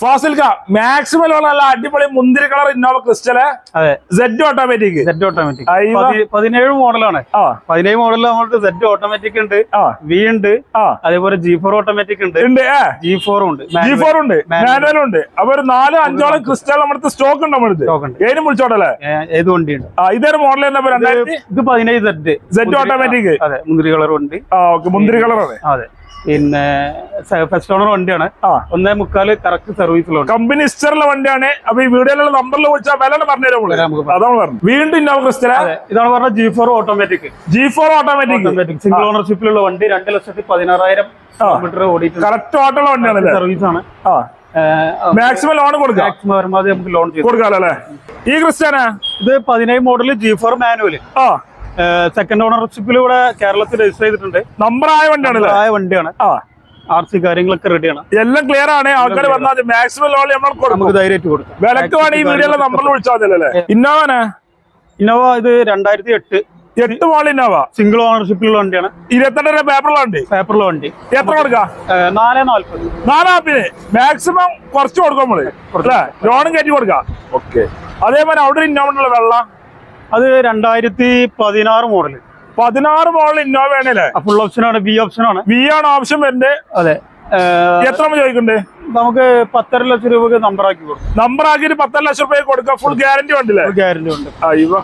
Fazilka maximum നല്ല അടിപൊളി മുന്തിരി കളർ ഇന്നോവ ക്രിസ്റ്റൽ അതെ. Z automatic set automatic. പതിനേഴ് മോഡലാണ്. പതിനേഴ് മോഡലിൽ നമ്മൾക്ക് സെറ്റ് ഓട്ടോമാറ്റിക് ഉണ്ട്. വി ഉണ്ട്. അതേപോലെ ജി ഫോർ ഓട്ടോമാറ്റിക് ഉണ്ട്. ഉണ്ട് ജി ഫോറും ഉണ്ട്. ജി ഫോർ ഉണ്ട്. മാനുവലും ഉണ്ട്. അപ്പൊ ഒരു നാല് അഞ്ചോളം ക്രിസ്റ്റൽ നമ്മുടെ സ്റ്റോക്ക് ഉണ്ട് നമ്മുടെ സ്റ്റോക്ക് ഉണ്ട്. ഏനും വിളിച്ചോട്ടല്ലേ ഏത് വണ്ടിയുണ്ട്? ആ ഇതൊരു മോഡൽ തന്നെ ഇത് പതിനേഴ് സെറ്റ് സെറ്റ് ഓട്ടോമാറ്റിക് അതെ മുന്തിരി കളർ ഉണ്ട് മുന്തിരി കളറാണ് അതെ. പിന്നെ ഫസ്റ്റ് ഓണർ വണ്ടിയാണ്. ഒന്നേ മുക്കാൽ കറക്റ്റ് സർവീസിലുണ്ട്. കമ്പനി ഇസ്റ്ററിലെ വണ്ടിയാണ്. അപ്പൊ ഈ വീഡിയോയിലുള്ള നമ്പറിൽ വിളിച്ചാൽ വില പറഞ്ഞുതരാം വില അതാണ് പറഞ്ഞു വീണ്ടും ഇന്നോവ ക്രിസ്റ്റല ഇതാണ് പറഞ്ഞ G four automatic G four automatic single ഓണർഷിപ്പിലുള്ള വണ്ടി രണ്ട് ലക്ഷത്തി പതിനാറായിരം കിലോമീറ്റർ ഓടി കറക്റ്റ് ഓട്ടമുള്ള വണ്ടിയാണ് സർവീസ് ആണ്. ആ. മാക്സിമം ലോൺ കൊടുക്കാം. മാക്സിമം പരമാവധി നമുക്ക് ലോൺ കൊടുക്കാം അല്ലേ ഈ ക്രിസ്ത്യാനാ ഇത് പതിനേഴ് മോഡൽ ജി ഫോർ മാനുവൽ ആ. സെക്കൻഡ് ഓണർഷിപ്പിൽ ഇവിടെ കേരളത്തിൽ രജിസ്റ്റർ ചെയ്തിട്ടുണ്ട്. നമ്പർ ആയ വണ്ടിയാണ് ആയ വണ്ടിയാണ്. ആ. ആർ സി കാര്യങ്ങളൊക്കെ റെഡിയാണ് എല്ലാം ക്ലിയർ ആണ്. ആൾക്കാർ വന്നാൽ മാക്സിമം ലോൺ നമ്മൾ കൊടുക്കും. നമുക്ക് ധൈര്യമായിട്ട് കൊടുക്കാം. വിലക്ക് വേണം ഈ വീഡിയോ നമ്പറിൽ വിളിച്ചാൽ അല്ലേ? ഇന്നോവനെ ഇന്നോവ ഇത് രണ്ടായിരത്തി എട്ട്. എട്ട് മോൾ ഇന്നോവ. സിംഗിൾ ഓണർഷിപ്പിലുള്ള വണ്ടിയാണ്. ഇരുപത്തെട്ടര വണ്ടി? പേപ്പറിലുള്ള വണ്ടി. എത്ര കൊടുക്കാം? നാല് നാല്പത് നാലാപ്പിന് മാക്സിമം കുറച്ച് കൊടുക്കും നമ്മൾ. അല്ലേ? ലോണും കയറ്റി കൊടുക്കാം. ഓക്കെ അതേപോലെ അവിടെ ഇന്നോവ വെള്ളം. അത് രണ്ടായിരത്തി പതിനാറ് മോഡൽ പതിനാറ് മോഡൽ ഇന്നോവ ആണല്ലേ? ഫുൾ ഓപ്ഷൻ ആണ് ബി ഓപ്ഷൻ ആണ്. ബി ആണ് ഓപ്ഷൻ വരുന്നത് അതെ. എത്ര ചോദിക്കണ്ടേ? നമുക്ക് പത്തര ലക്ഷം രൂപ നമ്പർ ആക്കി കൊടുക്കും. നമ്പർ ആക്കിയിട്ട് പത്തര ലക്ഷം രൂപ കൊടുക്കാം. ഫുൾ ഗ്യാരണ്ടി ഉണ്ടല്ലേ? ഗ്യാരണ്ടി ഉണ്ട്. അയ്യോ